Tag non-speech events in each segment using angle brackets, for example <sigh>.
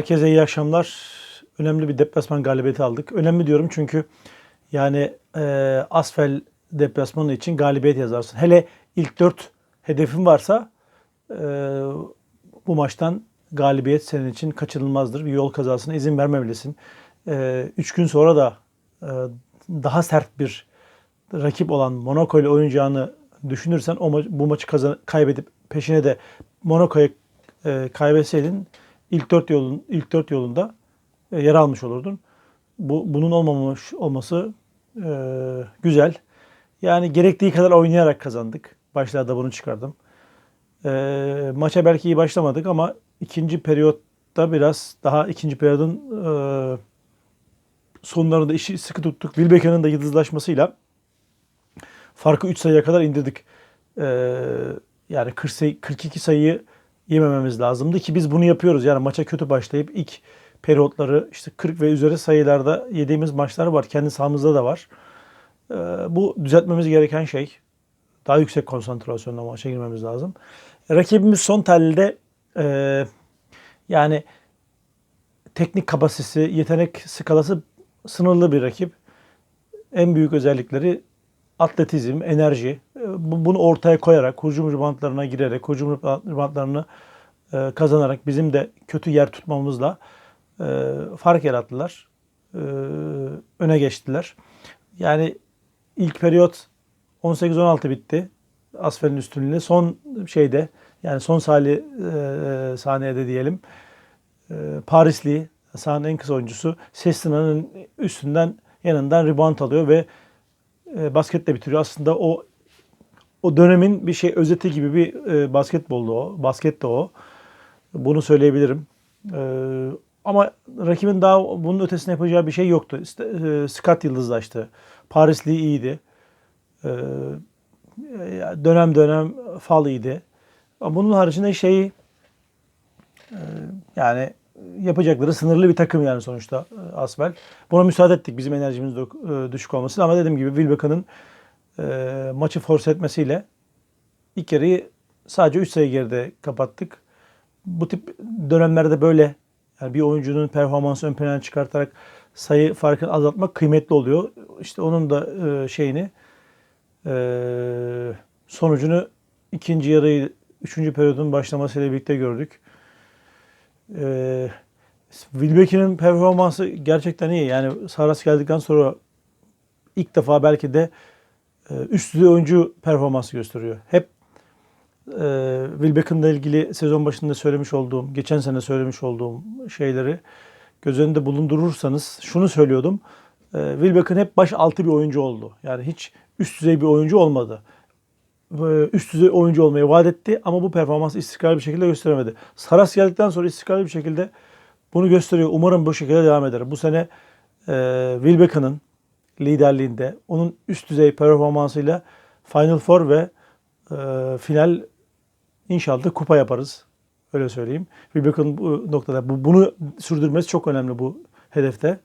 Herkese iyi akşamlar. Önemli bir deplasman galibiyeti aldık. Önemli diyorum çünkü yani e, Asfel deplasmanı için galibiyet yazarsın. Hele ilk dört hedefin varsa e, bu maçtan galibiyet senin için kaçınılmazdır. Bir yol kazasına izin vermemelisin. E, üç gün sonra da e, daha sert bir rakip olan Monaco ile oynayacağını düşünürsen o ma- bu maçı kazan- kaybedip peşine de Monaco'yu e, kaybetseydin ilk dört yolun ilk dört yolunda e, yer almış olurdun. Bu bunun olmamış olması e, güzel. Yani gerektiği kadar oynayarak kazandık. Başlarda bunu çıkardım. E, maça belki iyi başlamadık ama ikinci periyotta biraz daha ikinci periyodun e, sonlarında işi sıkı tuttuk. Wilbeck'in de yıldızlaşmasıyla farkı 3 sayıya kadar indirdik. Ee, yani 40 sayı, 42 sayıyı yemememiz lazımdı ki biz bunu yapıyoruz. Yani maça kötü başlayıp ilk periyotları işte 40 ve üzeri sayılarda yediğimiz maçlar var. Kendi sahamızda da var. Ee, bu düzeltmemiz gereken şey. Daha yüksek konsantrasyonla maça girmemiz lazım. Rakibimiz son telde e, yani teknik kapasitesi, yetenek skalası sınırlı bir rakip. En büyük özellikleri atletizm, enerji. E, bu- Bunu ortaya koyarak, hücum ribantlarına girerek, hücum ribantlarını e, kazanarak bizim de kötü yer tutmamızla e, fark yarattılar. Öne geçtiler. Yani ilk periyot 18-16 bitti. Asfel'in üstünlüğüyle. Son şeyde yani son sali, e, saniyede diyelim Parisli sahanın en kısa oyuncusu Sestina'nın üstünden yanından rebound alıyor ve e, basketle bitiriyor. Aslında o o dönemin bir şey özeti gibi bir e, basketboldu o. Basket de o. Bunu söyleyebilirim. E, ama rakibin daha bunun ötesine yapacağı bir şey yoktu. İşte, e, Scott yıldızlaştı. Parisli iyiydi. E, dönem dönem fal iyiydi. Ama bunun haricinde şeyi e, yani yapacakları sınırlı bir takım yani sonuçta e, Asbel. Buna müsaade ettik bizim enerjimiz e, düşük olmasıyla ama dediğim gibi Wilbeck'ın e, maçı force etmesiyle ilk yarıyı sadece 3 sayı geride kapattık. Bu tip dönemlerde böyle yani bir oyuncunun performansı ön plana çıkartarak sayı farkını azaltmak kıymetli oluyor. İşte onun da e, şeyini sonucunu ikinci yarıyı üçüncü periyodun başlamasıyla birlikte gördük. Ee, Wilbeck'in performansı gerçekten iyi. Yani Saras geldikten sonra ilk defa belki de e, üst düzey oyuncu performansı gösteriyor. Hep e, Wilbeck'inle ilgili sezon başında söylemiş olduğum, geçen sene söylemiş olduğum şeyleri göz önünde bulundurursanız şunu söylüyordum. E, Wilbeck'in hep baş altı bir oyuncu oldu. Yani hiç üst düzey bir oyuncu olmadı e, üst düzey oyuncu olmayı vaat etti ama bu performansı istikrarlı bir şekilde gösteremedi. Saras geldikten sonra istikrarlı bir şekilde bunu gösteriyor. Umarım bu şekilde devam eder. Bu sene e, Wilbeck'in liderliğinde onun üst düzey performansıyla Final Four ve e, final inşallah kupa yaparız. Öyle söyleyeyim. Wilbeck'in bu noktada bu, bunu sürdürmesi çok önemli bu hedefte.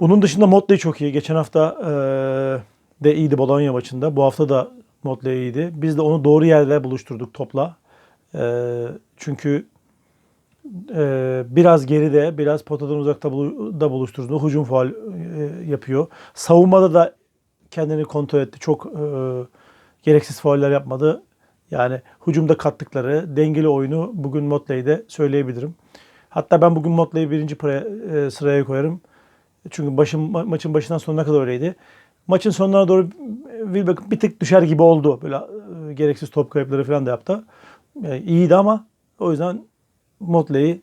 Bunun dışında Motley çok iyi. Geçen hafta e, de iyiydi Bologna maçında. Bu hafta da Motley iyiydi. Biz de onu doğru yerde buluşturduk topla. E, çünkü e, biraz geride, biraz potadan uzakta da buluşturdu. Hücum faal e, yapıyor. Savunmada da kendini kontrol etti. Çok e, gereksiz fauller yapmadı. Yani hücumda kattıkları dengeli oyunu bugün Motley'de söyleyebilirim. Hatta ben bugün Motley'i birinci sıraya koyarım. Çünkü başın, ma- maçın başından sonuna kadar öyleydi. Maçın sonlarına doğru Wilbeck bir tık düşer gibi oldu. Böyle e, gereksiz top kayıpları falan da yaptı. E, iyiydi ama o yüzden Motley'i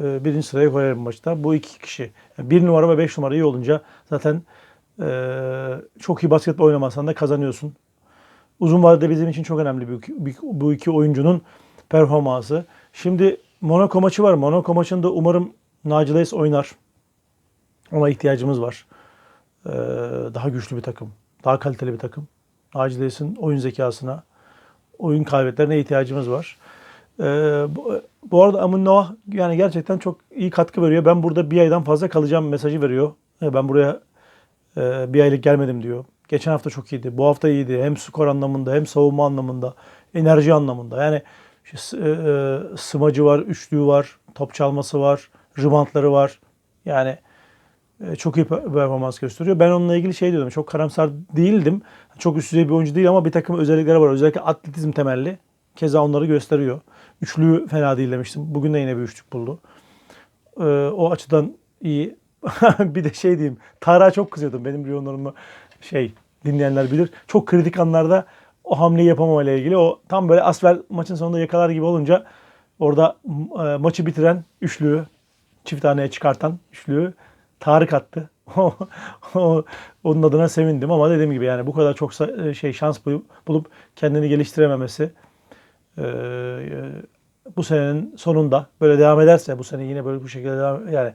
e, birinci sıraya koyarım maçta. Bu iki kişi. Yani bir numara ve beş numara iyi olunca zaten e, çok iyi basketbol oynamasan da kazanıyorsun. Uzun vadede bizim için çok önemli bu iki, oyuncunun performansı. Şimdi Monaco maçı var. Monaco maçında umarım Naci Leys oynar. Ona ihtiyacımız var. Ee, daha güçlü bir takım. Daha kaliteli bir takım. Naci Leys'in oyun zekasına, oyun kaybetlerine ihtiyacımız var. Ee, bu, arada Amun Noah yani gerçekten çok iyi katkı veriyor. Ben burada bir aydan fazla kalacağım mesajı veriyor. Ee, Ben buraya e, bir aylık gelmedim diyor. Geçen hafta çok iyiydi. Bu hafta iyiydi. Hem skor anlamında hem savunma anlamında, enerji anlamında. Yani işte, e, e, smacı var, üçlüğü var. top çalması var, ribantları var. Yani çok iyi pe- performans gösteriyor. Ben onunla ilgili şey diyordum. Çok karamsar değildim. Çok üst düzey bir oyuncu değil ama bir takım özellikleri var. Özellikle atletizm temelli. Keza onları gösteriyor. Üçlüğü fena değil demiştim. Bugün de yine bir üçlük buldu. Ee, o açıdan iyi. <laughs> bir de şey diyeyim. Tarık'a çok kızıyordum. Benim yorumlarımı şey dinleyenler bilir. Çok kritik anlarda o hamleyi yapamamayla ilgili. O tam böyle Asvel maçın sonunda yakalar gibi olunca orada e, maçı bitiren üçlüğü çift taneye çıkartan üçlüğü Tarık attı. <laughs> Onun adına sevindim ama dediğim gibi yani bu kadar çok e, şey şans bulup, kendini geliştirememesi e, e, bu senenin sonunda böyle devam ederse bu sene yine böyle bu şekilde devam yani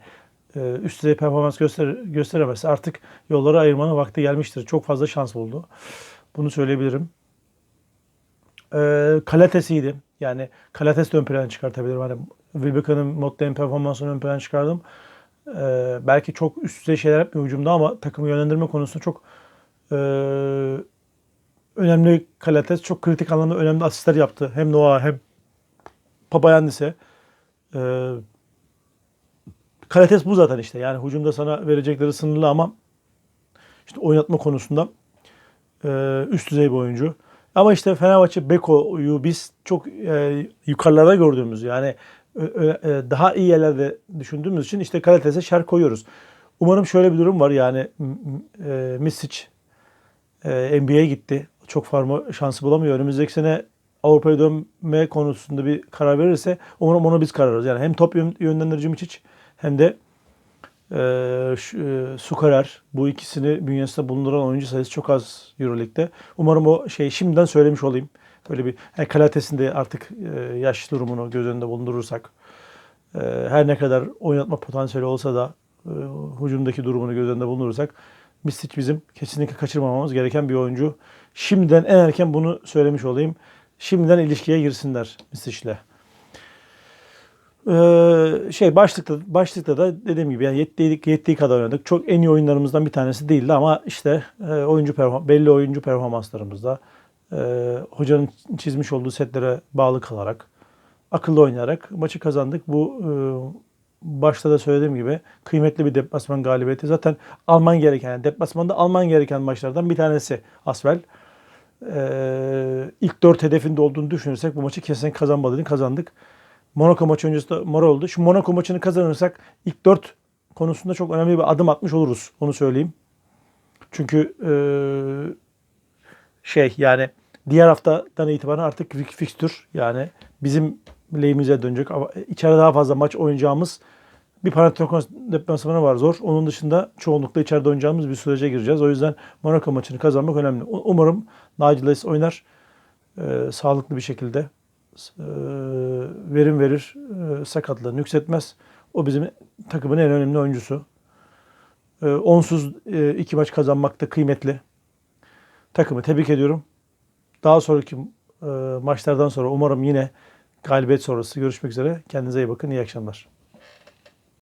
üst düzey performans göster gösteremezse artık yolları ayırmanın vakti gelmiştir. Çok fazla şans buldu. Bunu söyleyebilirim. E, Kalates'iydi. Yani Kalates de ön plana çıkartabilirim. Hani Wilbeck'ın Motta'nın performansını ön plana çıkardım. E, belki çok üst düzey şeyler yapmıyor hücumda ama takımı yönlendirme konusunda çok e, önemli Kalates. Çok kritik anlamda önemli asistler yaptı. Hem Noah hem Papayandis'e. E, Kalates bu zaten işte. Yani hücumda sana verecekleri sınırlı ama işte oynatma konusunda e, üst düzey bir oyuncu. Ama işte Fenerbahçe Beko'yu biz çok e, yukarılarda gördüğümüz yani daha iyi yerlerde düşündüğümüz için işte Kalates'e şer koyuyoruz. Umarım şöyle bir durum var yani e, Misic e, NBA'ye gitti. Çok forma şansı bulamıyor. Önümüzdeki sene Avrupa'ya dönme konusunda bir karar verirse umarım onu biz kararız. Yani hem top yön- yönlendirici Misic hem de e, e, Sukarer bu ikisini bünyesinde bulunduran oyuncu sayısı çok az Euroleague'de. Umarım o şey şimdiden söylemiş olayım. Böyle bir yani Kalates'in de artık e, yaş durumunu göz önünde bulundurursak e, her ne kadar oynatma potansiyeli olsa da e, hücumdaki durumunu göz önünde bulundurursak Mistic bizim kesinlikle kaçırmamamız gereken bir oyuncu. Şimdiden en erken bunu söylemiş olayım. Şimdiden ilişkiye girsinler Mistic'le. Ee, şey başlıkta başlıkta da dediğim gibi yani yettiği, yettiği kadar oynadık. Çok en iyi oyunlarımızdan bir tanesi değildi ama işte e, oyuncu perform belli oyuncu performanslarımızda e, hocanın çizmiş olduğu setlere bağlı kalarak akıllı oynayarak maçı kazandık. Bu e, başta da söylediğim gibi kıymetli bir deplasman galibiyeti. Zaten alman gereken, yani deplasmanda alman gereken maçlardan bir tanesi Asvel. Ee, ilk dört hedefinde olduğunu düşünürsek bu maçı kesin kazanmalıydı. Kazandık. Monaco maçı öncesi de mora oldu. Şu Monaco maçını kazanırsak ilk dört konusunda çok önemli bir adım atmış oluruz. Onu söyleyeyim. Çünkü e, şey yani diğer haftadan itibaren artık fik- fikstür yani bizim lehimize dönecek. İçeride daha fazla maç oynayacağımız bir Panathinaikos deplasmanı var zor. Onun dışında çoğunlukla içeride oynayacağımız bir sürece gireceğiz. O yüzden Monaco maçını kazanmak önemli. Umarım Nigel Hayes oynar. e, sağlıklı bir şekilde e, verim verir. E, sakatlığını yükseltmez. O bizim takımın en önemli oyuncusu. E, onsuz e, iki maç kazanmak da kıymetli. Takımı tebrik ediyorum. Daha sonraki e, maçlardan sonra umarım yine galibiyet sonrası görüşmek üzere. Kendinize iyi bakın. İyi akşamlar.